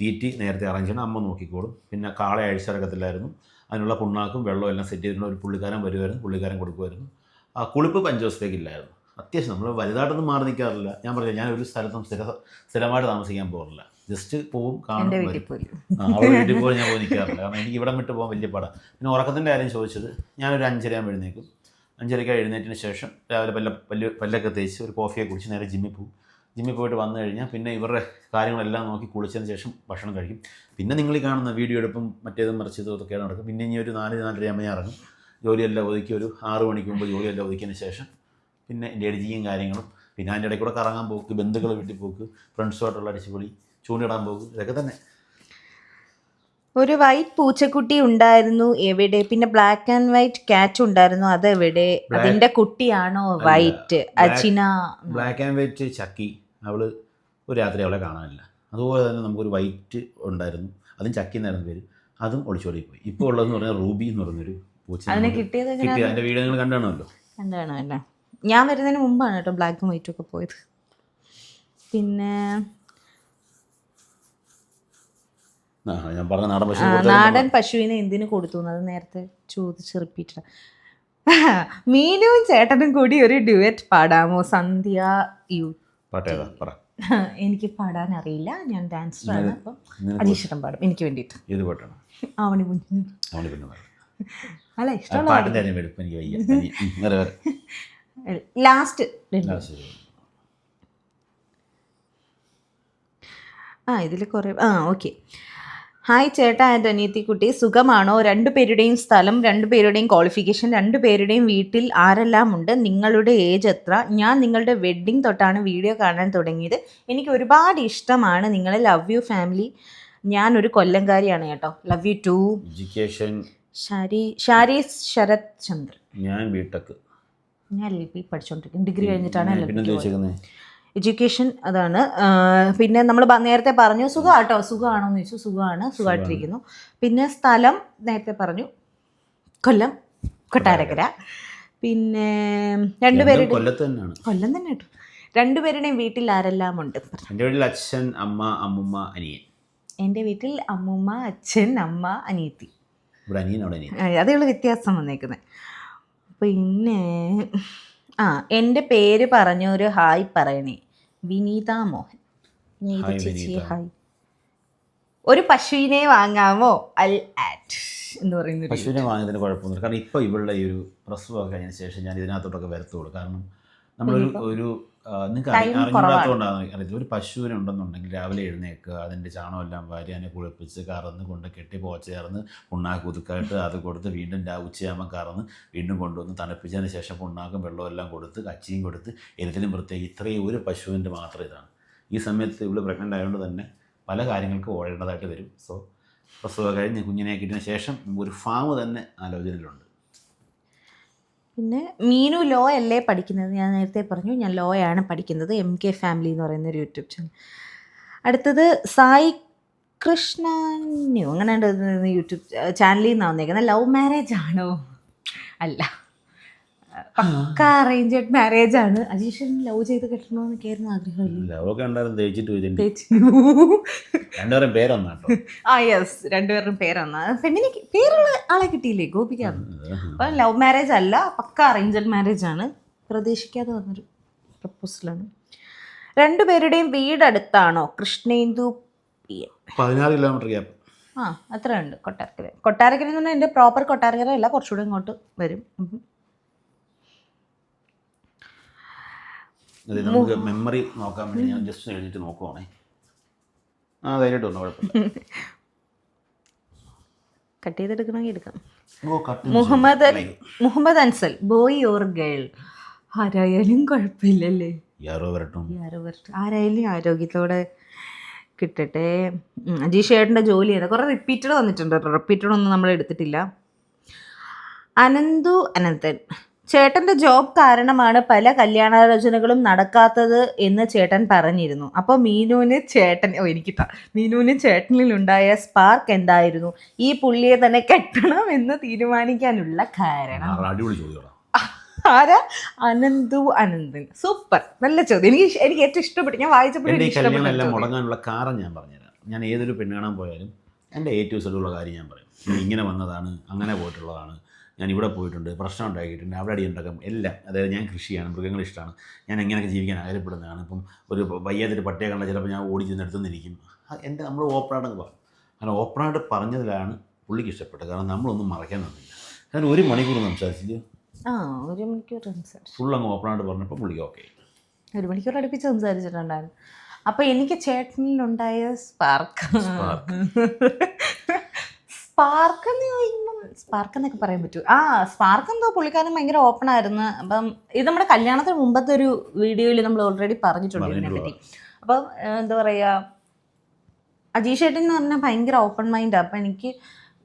തീറ്റി നേരത്തെ അറേഞ്ച് ചെയ്യണം. അമ്മ നോക്കിക്കോളും. പിന്നെ കാള അഴിച്ചിറക്കത്തില്ലായിരുന്നു. അതിനുള്ള പുണ്ണാക്കും വെള്ളവും എല്ലാം സെറ്റ് ചെയ്തിട്ടുണ്ട്. ഒരു പുള്ളിക്കാരൻ വരുമായിരുന്നു പുള്ളിക്കാരൻ കൊടുക്കുമായിരുന്നു ആ കുളിപ്പ് അഞ്ച് ദിവസത്തേക്കില്ലായിരുന്നു. അത്യാവശ്യം നമ്മൾ വലുതായിട്ടൊന്നും മാറി നിൽക്കാറില്ല. ഞാൻ പറഞ്ഞില്ല ഞാൻ ഒരു സ്ഥലത്തും സ്ഥിര സ്ഥിരമായിട്ട് താമസിക്കാൻ പോകാറില്ല. ജസ്റ്റ് പോവും കാണും അവളെ. വീട്ടിൽ പോലും ഞാൻ പോയി നിൽക്കാറില്ല. കാരണം എനിക്ക് ഇവിടം വിട്ട് പോകാൻ വലിയ പാടാണ് പിന്നെ ഉറക്കത്തിന്റെ കാര്യം ചോദിച്ചത് ഞാനൊരു അഞ്ചര ആകുമ്പോൾ എഴുന്നേക്കും അഞ്ചരയ്ക്ക് എഴുന്നേറ്റിന് ശേഷം രാവിലെ പല്ല പല്ല് പല്ലൊക്കെ തേച്ച് ഒരു കോഫിയൊക്കെ കുടിച്ച് നേരെ ജിമ്മിൽ പോകും ജിമ്മിൽ പോയിട്ട് വന്നു കഴിഞ്ഞാൽ പിന്നെ ഇവരുടെ കാര്യങ്ങളെല്ലാം നോക്കി കുളിച്ചതിന് ശേഷം ഭക്ഷണം കഴിക്കും. പിന്നെ നിങ്ങൾ ഈ കാണുന്ന വീഡിയോ എടുപ്പും മറ്റേതും മറിച്ചതും ഇതൊക്കെയാണ് നടക്കും പിന്നെ ഇനി ഒരു നാല് നാലര ഞാൻ ഇറങ്ങും. ജോലിയെല്ലാം ഒതുക്കി ഒരു ആറ് മണിക്ക് മുമ്പ് ജോലിയെല്ലാം ഒതുക്കിയതിന് ശേഷം പിന്നെ എന്റെ എഡിറ്റിങ്ങും കാര്യങ്ങളും പിന്നെ അതിന്റെ ഇടയ്ക്ക് കൂടെ കറങ്ങാൻ പോക്ക് ബന്ധുക്കളെ വീട്ടിൽ പോക്ക് ഫ്രണ്ട്സുമായിട്ടുള്ള അടിച്ചുപൊളി ചൂണ്ടിടാൻ പോകും. ഇതൊക്കെ തന്നെ. ഒരു വൈറ്റ് പൂച്ചക്കുട്ടി ഉണ്ടായിരുന്നു എവിടെ? പിന്നെ ബ്ലാക്ക് ആൻഡ് വൈറ്റ് ക്യാറ്റ് ഉണ്ടായിരുന്നു അത് എവിടെ? അതിന്റെ കുട്ടിയാണോ വൈറ്റ് അച്ചിന ബ്ലാക്ക് ആൻഡ് വൈറ്റ് ചക്കി. അവൾ ഒരു രാത്രി അവളെ കാണാനില്ല. അതുപോലെ തന്നെ നമുക്കൊരു വൈറ്റ് ഉണ്ടായിരുന്നു. അതും ചക്കി എന്നായിരുന്നു പേര്. അതും ഒളിച്ചോടി പോയി ഇപ്പോൾ ഉള്ളതെന്ന് പറഞ്ഞാൽ റൂബി എന്ന് പറഞ്ഞൊരു പൂച്ച കിട്ടിയത് അതിന്റെ വീട് നിങ്ങൾ കണ്ടാണല്ലോ കണ്ടാണോ ഞാൻ വരുന്നതിന് മുമ്പാണ് കേട്ടോ ബ്ലാക്കും വൈറ്റും ഒക്കെ പോയത്. പിന്നെ ആ ഞാൻ പറഞ്ഞ നാടൻ പശു നാടൻ പശുവിനെ എന്തിനു കൊടുത്തു അത് നേരത്തെ ചോദിച്ച് റിപ്പീറ്റ് മീനുവും ചേട്ടനും കൂടി ഒരു ഡ്യുവറ്റ് പാടാമോ? സന്ധ്യ യു എനിക്ക് പാടാൻ അറിയില്ല. ഞാൻ ഡാൻസറാണ് അപ്പം അജീഷേട്ടൻ പാടും. എനിക്ക് വേണ്ടിയിട്ട്. ഏത് പാട്ടാണ്? ആവണി ആവണി അല്ല ഇഷ്ടമുള്ള ലാസ്റ്റ്. ആ ഇതിൽ കുറേ ആ ഓക്കെ ഹായ് ചേട്ടാ ആൻഡ് അനിയത്തിക്കുട്ടി. സുഖമാണോ? രണ്ടുപേരുടെയും സ്ഥലം രണ്ടുപേരുടെയും ക്വാളിഫിക്കേഷൻ രണ്ടുപേരുടെയും വീട്ടിൽ ആരെല്ലാം ഉണ്ട്? നിങ്ങളുടെ ഏജ് എത്ര? ഞാൻ നിങ്ങളുടെ വെഡ്ഡിംഗ് തൊട്ടാണ് വീഡിയോ കാണാൻ തുടങ്ങിയത്. എനിക്ക് ഒരുപാട് ഇഷ്ടമാണ് നിങ്ങളെ. ലവ് യു ഫാമിലി ഞാൻ ഒരു കൊല്ലംകാരിയാണ് കേട്ടോ. Love you too education Shari Shari Sharath Chandran. ഞാൻ ബിടെക് ഞാൻ എൽ പി പഠിച്ചുകൊണ്ടിരിക്കുന്നു ഡിഗ്രി കഴിഞ്ഞിട്ടാണ് എൽ പി എഡ്യൂക്കേഷൻ അതാണ്. പിന്നെ നമ്മൾ നേരത്തെ പറഞ്ഞു സുഖമാട്ടോ സുഖമാണോ എന്ന് ചോദിച്ചു സുഖമാണ് സുഖമായിട്ടിരിക്കുന്നു പിന്നെ സ്ഥലം നേരത്തെ പറഞ്ഞു. കൊല്ലം കൊട്ടാരക്കര. പിന്നെ രണ്ടുപേരുടെ കൊല്ലം തന്നെ കേട്ടോ. രണ്ടുപേരുടെയും വീട്ടിൽ ആരെല്ലാം ഉണ്ട്? എന്റെ വീട്ടിൽ അച്ഛൻ അമ്മ അമ്മുമ്മ അനിയൻ. എന്റെ വീട്ടിൽ അമ്മുമ്മ അച്ഛൻ അമ്മ അനിയത്തി. അതേ ഉള്ളൂ വ്യത്യാസം വന്നേക്കുന്നത് പിന്നെ ആ എന്റെ പേര് പറഞ്ഞ ഒരു ഹായ് പറയണേ. വിനീത മോഹൻ. വിനീത ഹായ് ചേച്ചി വിനീത. ഹായ്. ഒരു പശുവിനെ വാങ്ങാമോ? അൽ ആറ്റ് എന്ന് പറയുന്ന ഒരു പശുവിനെ വാങ്ങിയതിന് കുഴപ്പമൊന്നുമില്ല. കാരണം ഇപ്പോൾ ഇവളുടെ ഈ ഒരു പ്രസവമൊക്കെ കഴിഞ്ഞ ശേഷം ഞാൻ ഇതിനകത്തോട്ടൊക്കെ വരത്തുള്ളൂ. കാരണം നമ്മളൊരു ഒരു നിങ്ങൾക്ക് ഒരു പശുവിനെ ഉണ്ടെന്നുണ്ടെങ്കിൽ രാവിലെ എഴുന്നേക്കുക അതിന്റെ ചാണമെല്ലാം വാരി അതിനെ കുളിപ്പിച്ച് കറന്ന് കൊണ്ട് കെട്ടി പോച്ച ചേർന്ന് പുണ്ണാക്ക് ഒതുക്കായിട്ട് അത് കൊടുത്ത് വീണ്ടും രാ ഉച്ചയാകുമ്പോൾ കറന്ന് വീണ്ടും കൊണ്ടുവന്ന് തണുപ്പിച്ചതിന് ശേഷം പുണ്ണാക്കും വെള്ളവും എല്ലാം കൊടുത്ത് കച്ചിയും കൊടുത്ത് എരുത്തിനും പ്രത്യേകം ഇത്രയും ഒരു പശുവിന്റെ മാത്രം ഇതാണ്. ഈ സമയത്ത് ഇവൾ പ്രഗ്നന്റ് ആയതുകൊണ്ട് തന്നെ പല കാര്യങ്ങൾക്കും ഓടേണ്ടതായിട്ട് വരും. സോ പ്രസവ കഴിഞ്ഞ് കുഞ്ഞിനെ കിട്ടിയതിന് ശേഷം ഒരു ഫാം തന്നെ ആലോചനയിലുണ്ട്. പിന്നെ മീനു ലോ അല്ലേ പഠിക്കുന്നത്? ഞാൻ നേരത്തെ പറഞ്ഞു ഞാൻ ലോ ആണ് പഠിക്കുന്നത് എം കെ ഫാമിലി എന്ന് പറയുന്ന ഒരു യൂട്യൂബ് ചാനൽ അടുത്തത് സായി കൃഷ്ണന്യു. അങ്ങനെ യൂട്യൂബ് ചാനലിൽ നിന്നാണ് വന്നേക്കുന്നത് ലവ് മാരേജ് ആണോ? അല്ല. പക്ക അറേഞ്ച്ഡ് മാരേജ് ആണ്. അജീഷൻ ലവ് ചെയ്ത് കെട്ടണമെന്നൊക്കെ ആയിരുന്നു ആഗ്രഹമില്ല? ലവൊക്കെ ഉണ്ടായിരുന്നു. തേച്ചിട്ട് തേച്ചിനു. രണ്ടുപേരും പേരൊന്നാട്ടോ. ആ യെസ് രണ്ടുപേരും പേരൊന്നാ. പെണ്ണിന് കി- പേരുള്ള ആളെ കിട്ടിയില്ലേ ഗോപിക? അപ്പൊ ലവ് മാരേജ് അല്ല പക്ക അറേഞ്ച്ഡ് മാരേജ് ആണ്. പ്രതീക്ഷിക്കാതെ വന്നൊരു പ്രപ്പോസലാണ് രണ്ടുപേരുടെയും വീട് അടുത്താണോ കൃഷ്ണേന്ദു പി എം. പതിനാറ് കിലോമീറ്റർ ഗ്യാപ്പ് ആ അത്ര ഉണ്ട് കൊട്ടാരക്കര. കൊട്ടാരക്കര എന്ന് പറഞ്ഞാൽ എന്റെ പ്രോപ്പർ കൊട്ടാരക്കര അല്ല കുറച്ചുകൂടെ ഇങ്ങോട്ട് വരും. അതെ നമുക്ക് മെമ്മറി നോക്കാൻ വേണ്ടി ഞാൻ ജസ്റ്റ് എഴുതിയിട്ട് നോക്കുവാണേ. ആ ധൈര്യമായിട്ട് വന്നു കുഴപ്പമില്ല. കട്ട് ചെയ്തെടുക്കണമെങ്കിൽ എടുക്കാം. ഓ cut Muhammad Muhammad Ansal boy or girl ആരായാലും കുഴപ്പമില്ലല്ലേ? യാരോ വരട്ടും. യാരോ വരട്ടും. ആരായാലും ആരോഗ്യത്തോടെ കിട്ടട്ടെ. അജീഷ് ഏട്ടന്റെ ജോലി ചെയ്ത കുറേ റിപ്പീറ്റഡ് വന്നിട്ടുണ്ട് റിപ്പീറ്റഡ് ഒന്നും നമ്മൾ എടുത്തിട്ടില്ല. അനന്തു അനന്തൻ. ചേട്ടന്റെ ജോബ് കാരണമാണ് പല കല്യാണാലോചനകളും നടക്കാത്തത് എന്ന് ചേട്ടൻ പറഞ്ഞിരുന്നു. അപ്പോൾ മീനുവിന് ചേട്ടൻ ഓ എനിക്ക് മീനുവിന് ചേട്ടനിലുണ്ടായ സ്പാർക്ക് എന്തായിരുന്നു? ഈ പുള്ളിയെ തന്നെ കെട്ടണം എന്ന് തീരുമാനിക്കാനുള്ള കാരണം. ആരാ? അനന്തു അനന്തൻ. സൂപ്പർ. നല്ല ചോദ്യം. എനിക്ക് എനിക്ക് ഏറ്റവും ഇഷ്ടപ്പെട്ടു. ഞാൻ വായിച്ചപ്പോഴും മുടങ്ങാനുള്ള കാരണം ഞാൻ പറഞ്ഞുതരാം. ഞാൻ ഏതൊരു പെണ്ണ് കാണാൻ പോയാലും എന്റെ ഏറ്റവും ഉള്ള കാര്യം ഞാൻ പറയും. ഇങ്ങനെ വന്നതാണ് അങ്ങനെ പോയിട്ടുള്ളതാണ്. ഞാൻ ഇവിടെ പോയിട്ടുണ്ട് പ്രശ്നം ഉണ്ടാക്കിയിട്ടുണ്ട് അവിടെ അടി ഉണ്ടാക്കാം എല്ലാം. അതായത് ഞാൻ കൃഷിയാണ് മൃഗങ്ങൾ ഇഷ്ടമാണ്. ഞാൻ എങ്ങനെയൊക്കെ ജീവിക്കാൻ ആഗ്രഹപ്പെടുന്നതാണ് ഇപ്പം ഒരു വയ്യാത്തൊരു പട്ടിയെ കണ്ടാൽ ചിലപ്പോൾ ഞാൻ ഓടി ചെന്ന് എടുത്തുനിന്നിരിക്കും എന്റെ നമ്മൾ ഓപ്പണായിട്ട് പറഞ്ഞു കാരണം ഓപ്പണായിട്ട് പറഞ്ഞതിലാണ് പുള്ളിക്ക് ഇഷ്ടപ്പെട്ടത്. കാരണം നമ്മളൊന്നും മറക്കാൻ തന്നില്ല ഞാൻ ഒരു മണിക്കൂർ സംസാരിച്ചില്ല? ആ ഒരു മണിക്കൂർ സംസാരിച്ചു. ഫുൾ അങ്ങ് ഓപ്പണായിട്ട് പറഞ്ഞപ്പോൾ പുള്ളിക്ക് ഓക്കെ. ഒരു മണിക്കൂർ അടുപ്പിച്ച് സംസാരിച്ചിട്ടുണ്ടായിരുന്നു. അപ്പൊ എനിക്ക് ചേട്ടനിലുണ്ടായ സ്പാർക്ക്. സ്പാർക്ക്. എന്ന് സ്പാർക്ക് എന്നൊക്കെ പറയാൻ പറ്റൂ. ആ സ്പാർക്ക് എന്തോ പുള്ളിക്കാരൻ ഭയങ്കര ഓപ്പൺ ആയിരുന്നു. അപ്പം ഇത് നമ്മുടെ കല്യാണത്തിന് മുമ്പത്തെ ഒരു വീഡിയോയിൽ നമ്മൾ ഓൾറെഡി പറഞ്ഞിട്ടുണ്ട് ഇതിനെ പറ്റി. അപ്പം എന്താ പറയുക അജീഷ് ഏട്ടൻ എന്ന് പറഞ്ഞാൽ ഭയങ്കര ഓപ്പൺ മൈൻഡ് അപ്പം എനിക്ക്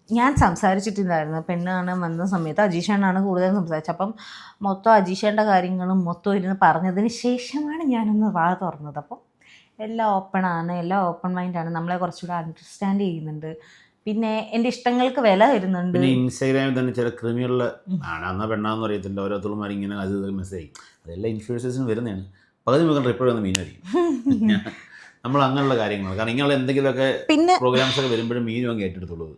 ഞാൻ സംസാരിച്ചിട്ടുണ്ടായിരുന്നു പെണ്ണാണ് കാണാൻ വന്ന സമയത്ത് അജീഷേണ്ണാണ് കൂടുതൽ സംസാരിച്ചത്. അപ്പം മൊത്തം അജീഷേന്റെ കാര്യങ്ങളും മൊത്തം ഇരുന്ന് പറഞ്ഞതിന് ശേഷമാണ് ഞാനൊന്ന് വാ തുറന്നത്. അപ്പം എല്ലാം ഓപ്പൺ ആണ്. എല്ലാം ഓപ്പൺ മൈൻഡാണ് നമ്മളെ കുറച്ചുകൂടെ അണ്ടർസ്റ്റാൻഡ് ചെയ്യുന്നുണ്ട്. പിന്നെ എന്റെ ഇഷ്ടങ്ങൾക്ക് വില വരുന്നുണ്ട്. പിന്നെ ഇൻസ്റ്റാഗ്രാമിൽ തന്നെ ചില കൃമിയുള്ള ആണെന്ന പെണ്ണാന്ന് അറിയത്തില്ല ഓരോരുത്തരും ഇങ്ങനെ അത് മെസ്സേജ് അതെല്ലാം ഇൻഫ്ലുവൻസേഴ്സിന് വരുന്നതാണ്. പകുതി മുഖം റിപ്പോർട്ട് വന്ന മീനായിരിക്കും നമ്മൾ അങ്ങനെയുള്ള കാര്യങ്ങൾ കാരണം ഇങ്ങനെയുള്ള എന്തെങ്കിലുമൊക്കെ പിന്നെ പ്രോഗ്രാംസ് ഒക്കെ വരുമ്പോഴും മീനും അങ്ങ് ഏറ്റെടുത്തുള്ളത്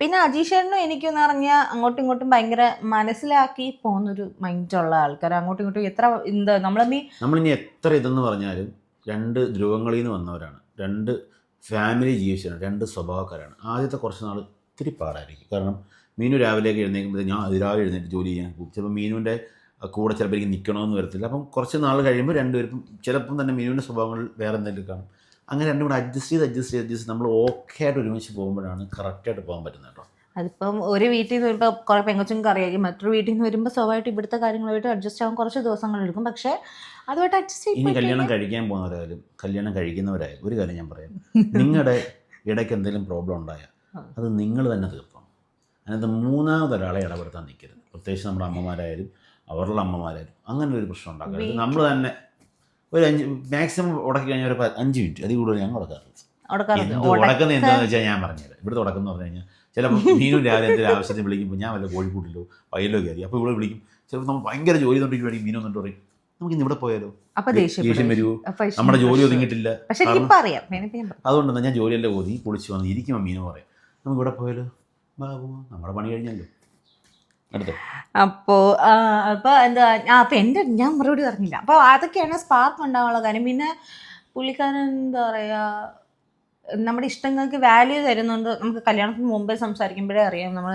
പിന്നെ അജീഷേട്ടനും എനിക്കെന്ന് പറഞ്ഞാൽ അങ്ങോട്ടും ഇങ്ങോട്ടും ഭയങ്കര മനസ്സിലാക്കി പോകുന്നൊരു മൈൻഡുള്ള ആൾക്കാർ അങ്ങോട്ടും ഇങ്ങോട്ടും എത്ര എന്താ നമ്മളീ നമ്മളിനി എത്ര ഇതെന്ന് പറഞ്ഞാലും രണ്ട് ധ്രുവങ്ങളിൽ നിന്ന് വന്നവരാണ്. രണ്ട് ഫാമിലി ജീവിച്ചാണ് രണ്ട് സ്വഭാവക്കാരാണ്. ആദ്യത്തെ കുറച്ച് നാൾ ഇത്തിരി പാടായിരിക്കും. കാരണം മീനു രാവിലെയൊക്കെ എഴുന്നേൽക്കുമ്പോൾ ഞാൻ അതിരാവിലെ എഴുന്നേറ്റ് ജോലി ചെയ്യാൻ പോകും. ചിലപ്പോൾ മീനുവിന്റെ കൂടെ ചിലപ്പോൾ എനിക്ക് നിൽക്കണമെന്ന് വരത്തില്ല. അപ്പം കുറച്ച് നാൾ കഴിയുമ്പോൾ രണ്ടുപേർക്കും ചിലപ്പം തന്നെ മീനുവിന്റെ സ്വഭാവങ്ങൾ വേറെ എന്തെങ്കിലും കാണും. അങ്ങനെ രണ്ടും കൂടെ അഡ്ജസ്റ്റ് ചെയ്ത് അഡ്ജസ്റ്റ് ചെയ്ത് അഡ്ജസ്റ്റ് നമ്മൾ ഓക്കെ ആയിട്ട് ഒരുമിച്ച് പോകുമ്പോഴാണ് കറക്റ്റായിട്ട് പോകാൻ പറ്റുന്നത് കേട്ടോ. അതിപ്പം ഒരു വീട്ടിൽ നിന്ന് വരുമ്പോൾ കുറേ പെങ്കൊച്ചുങ്ങൾക്ക് കറിയായിരിക്കും. മറ്റൊരു വീട്ടിൽ നിന്ന് വരുമ്പോൾ സ്വാഭാവികമായിട്ട് ഇവിടുത്തെ കാര്യങ്ങളുമായിട്ട് അഡ്ജസ്റ്റ് ആകാൻ കുറച്ച് ദിവസങ്ങൾ എടുക്കും. പക്ഷേ അതുമായിട്ട് അഡ്ജസ്റ്റ് ഇനി കല്യാണം കഴിക്കാൻ പോകുന്നവരായാലും കല്യാണം കഴിക്കുന്നവരായാലും ഒരു കാര്യം ഞാൻ പറയാം. നിങ്ങളുടെ ഇടയ്ക്ക് എന്തെങ്കിലും പ്രോബ്ലം ഉണ്ടായാൽ അത് നിങ്ങൾ തന്നെ തീർക്കണം. അതിനകത്ത് മൂന്നാമതൊരാളെ ഇടപെടുത്താൻ നിൽക്കരുത്. പ്രത്യേകിച്ച് നമ്മുടെ അമ്മമാരായാലും അവരുടെ അമ്മമാരായാലും അങ്ങനെ ഒരു പ്രശ്നം ഉണ്ടാക്കരുത് നമ്മൾ തന്നെ ഒരു അഞ്ച് മാക്സിമം ഉടക്കി കഴിഞ്ഞാൽ ഒരു അഞ്ച് മിനിറ്റ് അതിൽ കൂടുതൽ ഞാൻ ഉടക്കാറില്ല. ഉടക്കുന്നത് എന്താണെന്ന് വെച്ചാൽ ഞാൻ പറഞ്ഞുതരാം. ഇവിടുത്തെ ഉടക്കം എന്ന് പറഞ്ഞു കഴിഞ്ഞാൽ ചിലപ്പോൾ മീനും രാവിലെ എന്തെങ്കിലും ആവശ്യത്തിന് വിളിക്കുമ്പോൾ ഞാൻ വല്ല കോഴിക്കൂട്ടിലോ വയലിലോ കയറി അപ്പോൾ ഇവിടെ വിളിക്കും. ചിലപ്പോൾ നമ്മൾ ഭയങ്കര ജോലി തൊണ്ടിരിക്കുവാണെങ്കിൽ മീനും എന്നിട്ട് പറയും. നമുക്ക് ഇന്ന് ഇവിടെ പോയാലോ? ദേഷ്യം വരുമോ നമ്മുടെ ജോലി ഒതുങ്ങിയിട്ടില്ല. ഞാനിപ്പോ ഞാൻ ജോലിയെല്ലാം ഓതി പൊളിച്ച് വന്ന് ഇരിക്കുമ്പോൾ മീനും പറയും നമുക്ക് ഇവിടെ പോയാലോ? നമ്മുടെ പണി കഴിഞ്ഞല്ലോ. അപ്പോ അപ്പൊ എന്താ അപ്പൊ എന്റെ ഞാൻ മറുപടി പറഞ്ഞില്ല. അപ്പൊ അതൊക്കെയാണ് സ്പാർക്ക് ഉണ്ടാവാനുള്ള കാര്യം. പിന്നെ പുള്ളിക്കാരൻ എന്താ പറയാ നമ്മുടെ ഇഷ്ടങ്ങൾക്ക് വാല്യൂ തരുന്നുണ്ട്. നമുക്ക് കല്യാണത്തിന് മുമ്പേ സംസാരിക്കുമ്പോഴേ അറിയാം നമ്മൾ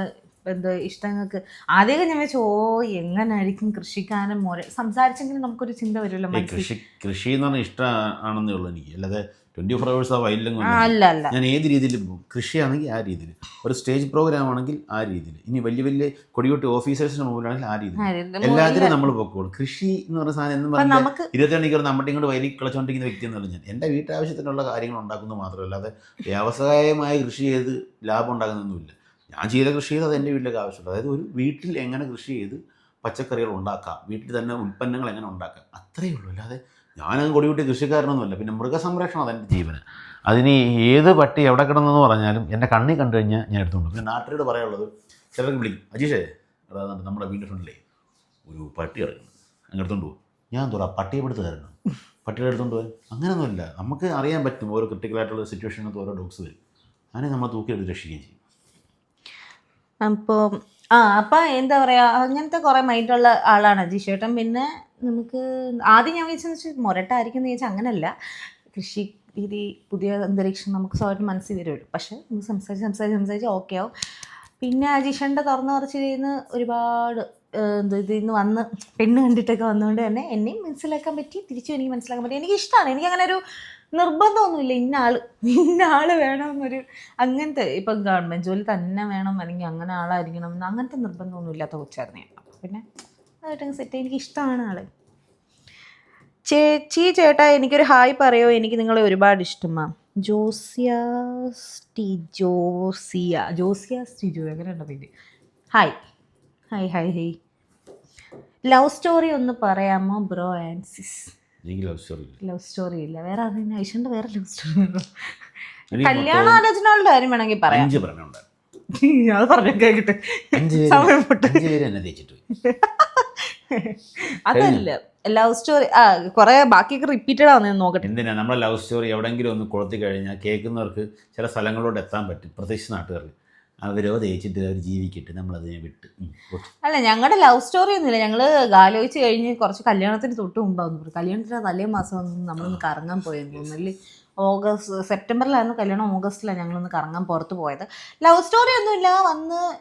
എന്ത് ഇഷ്ടങ്ങൾക്ക്. ആദ്യമൊക്കെ ഞാൻ വെച്ചു ഓ എങ്ങനായിരിക്കും കൃഷിക്കാരൻ മോരെ സംസാരിച്ചെങ്കിലും നമുക്കൊരു ചിന്ത വരുമല്ലോ കൃഷി കൃഷി എന്ന് പറഞ്ഞാൽ ഇഷ്ടമാണെന്നേ ഉള്ളൂ എനിക്ക്. അല്ലാതെ ട്വന്റി ഫോർ ഹവേഴ്സ് ആ വയലിലും അല്ല അല്ല. ഞാൻ ഏത് രീതിയിൽ കൃഷിയാണെങ്കിൽ ആ രീതിയിൽ. ഒരു സ്റ്റേജ് പ്രോഗ്രാം ആണെങ്കിൽ ആ രീതിയിൽ. ഇനി വലിയ വലിയ കൊടികൊട്ടി ഓഫീസേഴ്സിന് മുമ്പിലാണെങ്കിൽ ആ രീതിയിൽ. എല്ലാത്തിനും നമ്മൾ പൊക്കോളും. കൃഷി എന്ന് പറഞ്ഞ സാധനം എന്ന് പറഞ്ഞാൽ ഇരുപത്തി മണിക്കൂർ നമ്മുടെ ഇങ്ങോട്ട് വയലിൽ കളിച്ചുകൊണ്ടിരിക്കുന്ന വ്യക്തി എന്നല്ല ഞാൻ എന്റെ വീട്ടാവശ്യത്തിനുള്ള കാര്യങ്ങൾ ഉണ്ടാക്കുന്നത് മാത്രമല്ല അല്ലാതെ വ്യാവസായികമായ കൃഷി ചെയ്ത് ലാഭം ഉണ്ടാക്കുന്നൊന്നുമില്ല. ഞാൻ ചെയ്ത കൃഷി ചെയ്ത് അത് എന്റെ വീട്ടിലേക്ക് ആവശ്യമുണ്ട്. അതായത് ഒരു വീട്ടിൽ എങ്ങനെ കൃഷി ചെയ്ത് പച്ചക്കറികൾ ഉണ്ടാക്കാം വീട്ടിൽ തന്നെ ഉൽപ്പന്നങ്ങൾ എങ്ങനെ ഉണ്ടാക്കാം അത്രയേ ഉള്ളൂ. അല്ലാതെ ഞാനത് കൊടികൂട്ടി കൃഷിക്കാരനൊന്നുമല്ല. പിന്നെ മൃഗസംരക്ഷണം അതെന്റെ ജീവന്. അതിന് ഏത് പട്ടി എവിടെ കിടന്നെന്ന് പറഞ്ഞാലും എന്റെ കണ്ണി കണ്ടു കഴിഞ്ഞാൽ ഞാൻ എടുത്തുകൊണ്ട് പിന്നെ നാട്ടിലോട് പറയാനുള്ളത് ചിലർക്ക് വിളിക്കും അജീഷേ അതായത് നമ്മുടെ വീടിന്റെ ഫ്രണ്ടിലേ ഒരു പട്ടി ഇറങ്ങുന്നു അങ്ങ് എടുത്തോണ്ട് പോകും ഞാൻ തോറ പട്ടിയെ എടുത്ത് തരണം. പട്ടിയുടെ എടുത്തോണ്ട് പോകാൻ അങ്ങനെയൊന്നുമില്ല. നമുക്ക് അറിയാൻ പറ്റും ഓരോ ക്രിട്ടിക്കലായിട്ടുള്ള സിറ്റുവേഷനകത്ത് ഓരോ ഡോഗ്സ് വരും. അതിനെ നമ്മൾ തൂക്കിയെടുത്ത് രക്ഷിക്കുകയും ചെയ്യും. അപ്പോൾ ആ അപ്പം എന്താ പറയുക അങ്ങനത്തെ കുറേ മൈൻഡുള്ള ആളാണ് അജീഷ് ചേട്ടൻ പിന്നെ നമുക്ക് ആദ്യം ഞാൻ വിചാരിച്ചെന്ന് വെച്ചാൽ മുരട്ടായിരിക്കും എന്ന് ചോദിച്ചാൽ അങ്ങനല്ല. കൃഷി രീതി പുതിയ അന്തരീക്ഷം നമുക്ക് സ്വയം മനസ്സിൽ വരുമല്ലോ പക്ഷേ നമുക്ക് സംസാരിച്ച് സംസാരിച്ച് സംസാരിച്ച് ഓക്കെ ആവും. പിന്നെ അജീഷന്റെ തുറന്നു കുറച്ച് ചെയ്യുന്ന ഒരുപാട് ഇതിൽ നിന്ന് വന്ന് പെണ്ണ് കണ്ടിട്ടൊക്കെ വന്നുകൊണ്ട് തന്നെ എന്നെയും മനസ്സിലാക്കാൻ പറ്റി തിരിച്ചും എനിക്ക് മനസ്സിലാക്കാൻ പറ്റി. എനിക്ക് ഇഷ്ടമാണ് എനിക്ക് അങ്ങനെ ഒരു നിർബന്ധമൊന്നുമില്ല. ഇന്ന ആൾ ഇന്ന വേണമെന്നൊരു അങ്ങനത്തെ ഇപ്പം ഗവൺമെന്റ് ജോലി തന്നെ വേണം. അല്ലെങ്കിൽ അങ്ങനെ ആളായിരിക്കണം. എന്ന് അങ്ങനത്തെ നിർബന്ധമൊന്നും ഇല്ലാത്ത കൊച്ചായിരുന്നു ഞാൻ. പിന്നെ അതായിട്ട് സെറ്റ് എനിക്ക് ഇഷ്ടമാണ് ആൾ. ചേച്ചി ചേട്ടാ എനിക്കൊരു ഹായ് പറയോ? എനിക്ക് നിങ്ങളെ ഒരുപാട് ഇഷ്ടമാണ് ജോസിയാസ് ടി ജോസിയ. ജോസിയാസ് ടി ജോ എങ്ങനെയുണ്ടോ പേര്? Hi. Hi hi hi. Love story ഒന്ന് പറയാമോ bro and sis? Love story love story ഇല്ല. വേറെ അതിന് ഐഷന്റെ വേറെ ലവ് സ്റ്റോറി കല്യാണ ആലോചനകളുടെ കാര്യം വേണമെങ്കിൽ പറയാം. അഞ്ച് അത് പറഞ്ഞു കേട്ടിട്ട് പേര് സമയം പൊട്ട്. അതല്ല ലവ് സ്റ്റോറി ആ കുറെ ബാക്കിയൊക്കെ റിപ്പീറ്റഡ് ആവുന്ന നോക്കട്ടെ. എന്തിനാ? നമ്മുടെ ലവ് സ്റ്റോറി എവിടെങ്കിലും ഒന്ന് കൊളുത്തി കഴിഞ്ഞാൽ കേൾക്കുന്നവർക്ക് ചില സ്ഥലങ്ങളോട് എത്താൻ പറ്റും. പ്രത്യേകിച്ച് നാട്ടുകാർക്ക്. അവരോ തേച്ചിട്ട് അവർ ജീവിക്കട്ടെ. നമ്മളതിനെ വിട്ട്. അല്ല ഞങ്ങളുടെ ലവ് സ്റ്റോറി ഒന്നുമില്ല. ഞങ്ങൾ ആലോചിച്ച് കഴിഞ്ഞ് കുറച്ച് കല്യാണത്തിന് തൊട്ട് പറഞ്ഞു. കല്യാണത്തിന് തലേ മാസം നമ്മളൊന്ന് കറങ്ങാൻ പോയെന്ന് തോന്നുന്നു. ഓഗസ്റ്റ് സെപ്റ്റംബറിലായിരുന്നു കല്യാണം. ഓഗസ്റ്റിലാണ് ഞങ്ങളൊന്ന് കറങ്ങാൻ പുറത്ത് പോയത്. ലവ് സ്റ്റോറി ഒന്നുമില്ല. വന്ന്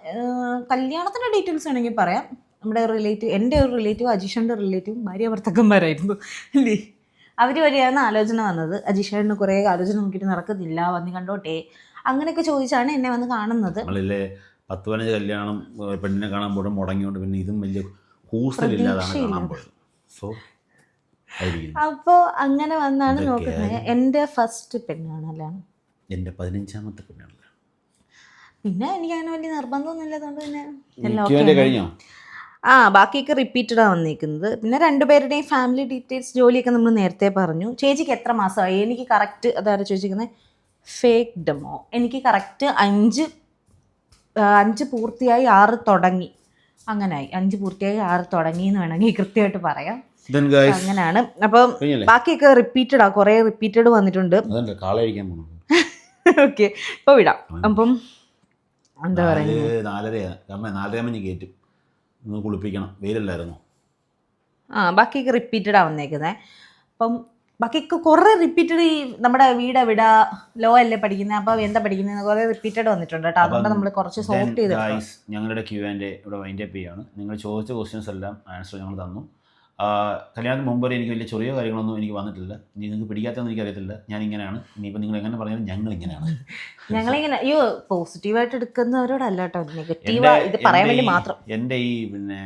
കല്യാണത്തിന്റെ ഡീറ്റെയിൽസ് വേണമെങ്കിൽ പറയാം. നമ്മുടെ റിലേറ്റീവ് എന്റെ ഒരു റിലേറ്റീവ് അജീഷന്റെ റിലേറ്റീവ് ഭാര്യ ഭർത്തക്കന്മാരായിരുന്നു. അല്ലേ? അവർ വഴിയാണ് ആലോചന വന്നത്. അജീഷന് കുറേ ആലോചന നോക്കിയിട്ട് നടക്കുന്നില്ല വന്ന് കണ്ടോട്ടെ? അങ്ങനെയൊക്കെ ചോദിച്ചാണ് എന്നെ വന്ന് കാണുന്നത്. പത്ത് പതിനഞ്ച് കല്യാണം പെണ്ണിനെ കാണാൻ പോലും മുടങ്ങിയോണ്ട് പിന്നെ ഇതും വലിയ കൂസലില്ലാതാണ് കാണാൻ പോയത്. സോ അപ്പോൾ അങ്ങനെ വന്നാണ് നോക്കുന്നത്. എന്റെ ഫസ്റ്റ് പെണ്ണാണല്ലേ എന്റെ പതിനഞ്ചാമത്തെ പെണ്ണാണ് പിന്നെ എനിക്ക് അങ്ങനെ വലിയ നിർബന്ധമൊന്നും ഇല്ലാത്തതുകൊണ്ട് പിന്നെ എല്ലാം. കഴിഞ്ഞോ? ആ ബാക്കിയൊക്കെ റിപ്പീറ്റഡാണ് വന്നിരിക്കുന്നത് പിന്നെ രണ്ടുപേരുടെയും ഫാമിലി ഡീറ്റെയിൽസ് ജോലിയൊക്കെ നമ്മൾ നേരത്തെ പറഞ്ഞു. ചേച്ചിക്ക് എത്ര മാസമായി എനിക്ക് കറക്റ്റ് അതാരാ ചോദിച്ചിരിക്കുന്നത് ഫേക്ക് ഡെമോ എനിക്ക് കറക്റ്റ് അഞ്ച് അഞ്ച് പൂർത്തിയായി ആറ് തുടങ്ങി. അങ്ങനായി. അഞ്ച് പൂർത്തിയായി ആറ് തുടങ്ങി എന്ന് വേണമെങ്കിൽ കൃത്യമായിട്ട് പറയാം. അങ്ങനെയാണ് അപ്പം ബാക്കിയൊക്കെ റിപ്പീറ്റഡാ കുറെ റിപ്പീറ്റഡ് വന്നിട്ടുണ്ട്. ഓക്കെ ഇപ്പൊ വിടാം. അപ്പം എന്താ പറയുക നാല് നാലരയാ. അമ്മ നാലരയാകുമ്പോൾ ഞാൻ കയറ്റും ഒന്ന് കുളിപ്പിക്കണം. വെയിലല്ലായിരുന്നു? ആ ബാക്കിയൊക്കെ റിപ്പീറ്റഡ് ആവുന്നേക്കുന്നേ അപ്പം ബാക്കിയൊക്കെ കുറേ റിപ്പീറ്റഡ് ഈ നമ്മുടെ വീട് എവിടെ? ലോ അല്ലേ പഠിക്കുന്നത് അപ്പം എന്താ പഠിക്കുന്നത് കുറേ റിപ്പീറ്റഡ് വന്നിട്ടുണ്ട് കേട്ടോ. അതുകൊണ്ട് നമ്മൾ കുറച്ച് സോർട്ട് ചെയ്ത് ഞങ്ങളുടെ ക്യൂ ആൻഡ് ഇവിടെ വൈൻഡ് അപ്പ് ചെയ്യാണ്. നിങ്ങൾ ചോദിച്ച ക്വസ്റ്റ്യൻസ് എല്ലാം ആൻസർ ഞങ്ങൾ തന്നു. കല്യാണത്തിന് മുമ്പ് വരെ എനിക്ക് വലിയ ചെറിയ കാര്യങ്ങളൊന്നും എനിക്ക് വന്നിട്ടില്ല. ഇനി നിങ്ങൾക്ക് പിടിക്കാത്തതെന്ന് എനിക്കറിയത്തില്ല. ഞാൻ ഇങ്ങനെയാണ്. ഇനിയിപ്പോൾ നിങ്ങൾ എങ്ങനെ പറഞ്ഞാലും ഞങ്ങൾ ഇങ്ങനെയാണ്. ഞങ്ങളിങ്ങനെ അയ്യോ പോസിറ്റീവായിട്ട് എടുക്കുന്നവരോടല്ല കേട്ടോ. നെഗറ്റീവ് ഇത് പറയാൻ വേണ്ടി മാത്രം. എന്റെ ഈ പിന്നെ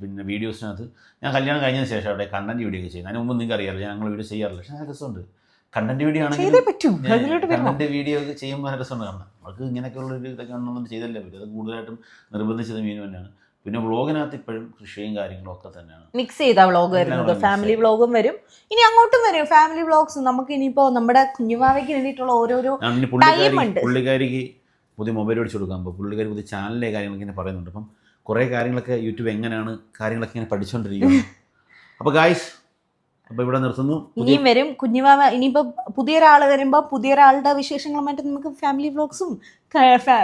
പിന്നെ വീഡിയോസിനകത്ത് ഞാൻ കല്യാണം കഴിഞ്ഞതിന് ശേഷം അവിടെ കണ്ടന്റ് വീഡിയോ ഒക്കെ ചെയ്യുന്നത്. അതിന് മുമ്പ് നിങ്ങൾക്ക് അറിയാറില്ല ഞങ്ങൾ വീഡിയോ ചെയ്യാറില്ല. പക്ഷേ നല്ല രസമുണ്ട്. കണ്ടന്റ് വീഡിയോ ആണെങ്കിൽ കണ്ടന്റ് വീഡിയോ ഒക്കെ ചെയ്യുമ്പോൾ നല്ല രസമുണ്ട് കാരണം നമുക്ക് ഇങ്ങനെയൊക്കെയുള്ള ഒരു ഇതൊക്കെ ഒന്നും ചെയ്തല്ലേ പറ്റും. അത് കൂടുതലായിട്ടും നിർബന്ധിച്ചത് മീനു തന്നെയാണ്. പിന്നെ വ്ളോഗിനകത്ത് ഇപ്പോഴും കൃഷിയും കാര്യങ്ങളും ഒക്കെ തന്നെയാണ്. മിക്സ് ചെയ്ത വ്ളോഗ് വരുന്നത്. ഫാമിലി. വ്ളോഗും വരും. ഇനി അങ്ങോട്ടും വരും. ഫാമിലി വ്ളോഗ്സ് നമുക്ക് ഇനിയിപ്പോ നമ്മുടെ കുഞ്ഞുമാവയ്ക്ക് വേണ്ടിയിട്ടുള്ള ഓരോരോ ഉണ്ട്. പുള്ളിക്കാരിക്ക് പുതിയ മൊബൈൽ മേടിച്ചു കൊടുക്കാൻ അപ്പോൾ പുള്ളിക്കാരി പുതിയ ചാനലിലെ കാര്യങ്ങളൊക്കെ ഇങ്ങനെ പറയുന്നുണ്ട്. അപ്പം കുറേ കാര്യങ്ങളൊക്കെ യൂട്യൂബ് എങ്ങനെയാണ് കാര്യങ്ങളൊക്കെ ഇങ്ങനെ പഠിച്ചുകൊണ്ടിരിക്കുന്നത് അപ്പോൾ ഗായ്സ് അപ്പോൾ ഇവിടെ നിർത്തുന്നു. പുതിയ ഇനിയും വരും. കുഞ്ഞുവാവ ഇനിയിപ്പോ പുതിയൊരാൾ വരുമ്പോ പുതിയൊരാളുടെ വിശേഷങ്ങളുമായിട്ട് നമുക്ക് ഫാമിലി വ്ളോഗ്സും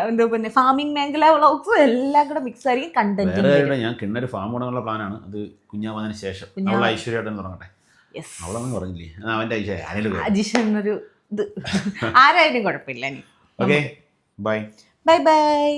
എന്താ പിന്നെ ഫാമിംഗ് മേഖല വ്ളോഗ്സും എല്ലാം കൂടെ മിക്സ് ആയിരിക്കും കണ്ടന്റ് ഞാൻ കിണ്ണൊരു ഫാം തുടങ്ങാനുള്ള പ്ലാനാണ് അത് കുഞ്ഞാവാതിന് ശേഷം. ഐശ്വര്യം ഐശ്വര്യമായിട്ട് തുടങ്ങട്ടെ അവളൊന്നും പറഞ്ഞില്ലേ? ആ, അവന്റെ ഐശ്വര്യ. ഒരു ഇത്. ആരായാലും കുഴപ്പമില്ല ഓക്കെ ബൈ ബൈ ബൈ